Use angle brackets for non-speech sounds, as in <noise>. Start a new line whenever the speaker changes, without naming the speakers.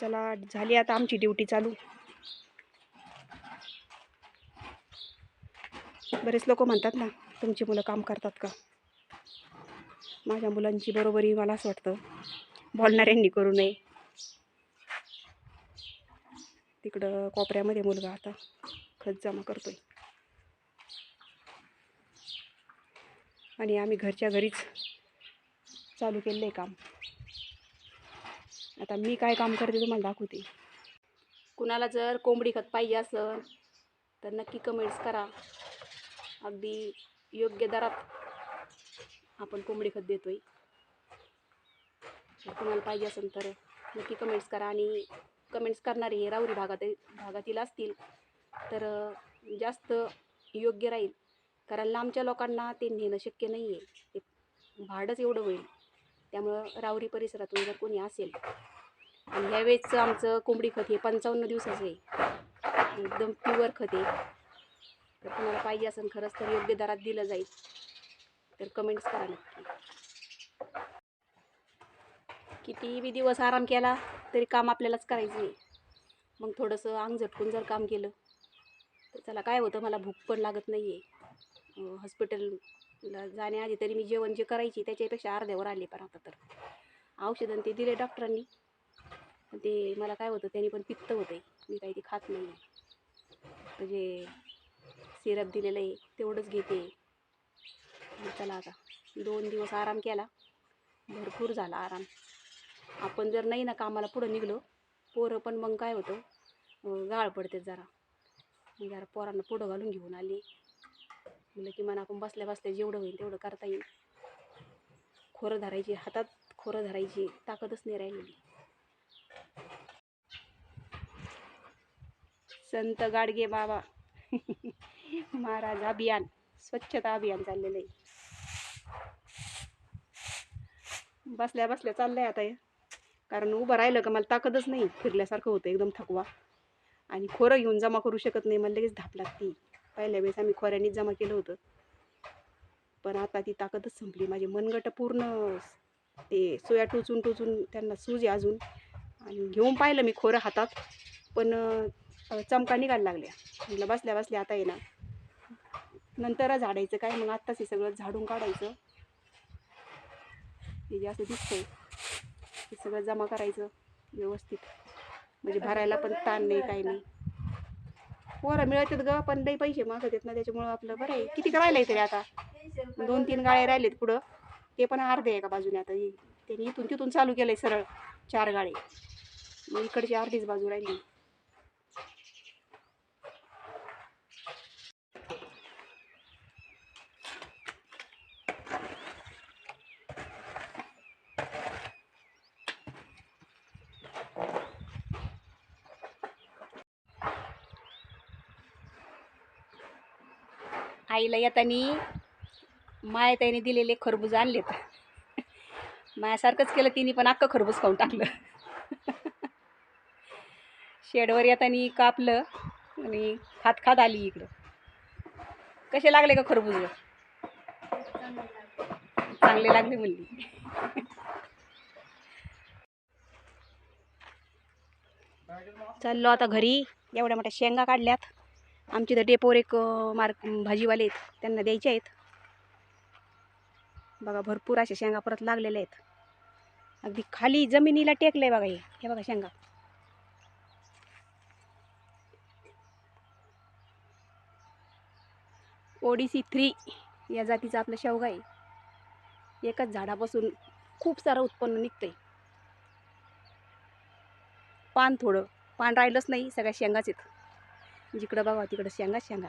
चला झाली आता आमची ड्युटी चालू. बरेच लोक म्हणतात ना तुमची मुलं काम करतात का? माझ्या मुलांची बरोबरी मला असं वाटतं. बोलणाऱ्यांनी करू नये. तिकडं कोपऱ्यामध्ये मुलगा आता खत जमा करतोय. आणि आम्ही घरच्या घरीच चालू केलेलं आहे काम. आता मी काय काम करते तुम्हाला दाखवते. कुणाला जर कोंबडी खत पाहिजे असेल तर नक्की कमेंट्स करा. अगदी योग्य दरात आपण कोंबडी खत देतोय. आहे कुणाला पाहिजे असेल तर नक्की कमेंट्स करा आणि कमेंट्स करणारे हे राऊरी भागात भागातील असतील तर जास्त योग्य राहील. कारण लांबच्या लोकांना ते नेणं शक्य नाही आहे ते भाडंच एवढं होईल. त्यामुळं रावरी परिसरातून जर कोणी असेल आणि ह्यावेळेसचं आमचं कोंबडी खत हे पंचावन्न दिवसाचं आहे. एकदम प्युअर खत आहे. तर तुम्हाला पाहिजे असेल खरंच तर योग्य दरात दिलं जाईल. तर कमेंट्स करा नक्की. किती बी दिवस आराम केला तरी काम आपल्यालाच करायचं आहे. मग थोडंसं अंग झटकून जर काम केलं तर चला काय होतं मला भूक पण लागत नाही आहे हॉस्पिटल हॉस्पिटलला जाण्याआधी तरी मी जेवण जे करायची त्याच्यापेक्षा अर्ध्यावर आले पण आता तर. औषधं ते दिले डॉक्टरांनी. ते मला काय होतं त्यांनी पण पित्त होतं मी काही ते खात नाही. आहे जे सिरप दिलेलं आहे तेवढंच घेते. चला आता. दोन दिवस आराम केला. भरपूर झाला आराम. आपण जर नाही ना कामाला पुढं निघलो पोरं पण मग काय होतं गाळ पडते जरा. जरा पोरांना पुढं घालून घेऊन आली. म्हणलं किमान आपण बसल्या बसल्या जेवढं होईल तेवढं करता येईल. खोरं धरायची हातात खोरं धरायची ताकदच नाही राहिलेली. संत गाडगे बाबा <laughs> महाराज अभियान स्वच्छता अभियान चाललेलं आहे. बसल्या बसल्या चाललंय आता कारण उभं राहिलं का मला ताकदच नाही. फिरल्यासारखं होतं एकदम थकवा. आणि खोरं घेऊन जमा करू शकत नाही मला लगेच धाप लागते. पहिल्या वेळेस आम्ही खोऱ्यानेच जमा केलं होतं. पण आता ती ताकदच संपली. माझे मनगट पूर्ण ते सोया टोचून टोचून त्यांना सूज आहे अजून. आणि घेऊन पाहिलं मी खोरं हातात. पण चमका निघायला लागल्या. म्हटलं बसल्या बसल्या आता ये ना. नंतर झाडायचं काय? मग आत्ताच हे सगळं झाडून काढायचं. हे जे असं दिसतंय हे सगळं जमा करायचं व्यवस्थित. म्हणजे भरायला पण ताण नाही काही नाही. पोरं मिळतात ग पण लई पैसे मागत आहेत ना त्याच्यामुळं आपलं बरं आहे. किती राहिलंय तरी आता? दोन तीन गाळे राहिलेत पुढं. ते पण अर्धे आहे का बाजूने आता. त्यांनी इथून तिथून चालू केलंय सरळ. चार गाळे. मग इकडची अर्धीच बाजू राहिली. आईला येतानी मायाताईने त्याने दिलेले खरबूज आणलेत. मायासारखंच केलं तिने पण अख्खं खरबूज खाऊन टाकलं. शेडवर येतानी कापलं आणि खात खात आली इकडं. कसे लागले का खरबूज? चांगले लागले म्हणली. चाललो आता घरी. एवढ्या मोठ्या शेंगा काढल्यात. आमची तर डेपोर एक मार्क भाजीवाले आहेत. त्यांना द्यायचे आहेत. बघा भरपूर अशा शेंगा परत लागलेल्या आहेत. अगदी खाली जमिनीला टेकलं आहे बघा हे. हे बघा शेंगा. ओडीसी थ्री या जातीचा आपला शेवगा आहे. एकाच झाडापासून खूप सारं उत्पन्न निघतं आहे पान थोडं. पान राहिलंच नाही सगळ्या शेंगाच आहेत. जिकडं बघा तिकडं शेंगा शेंगा.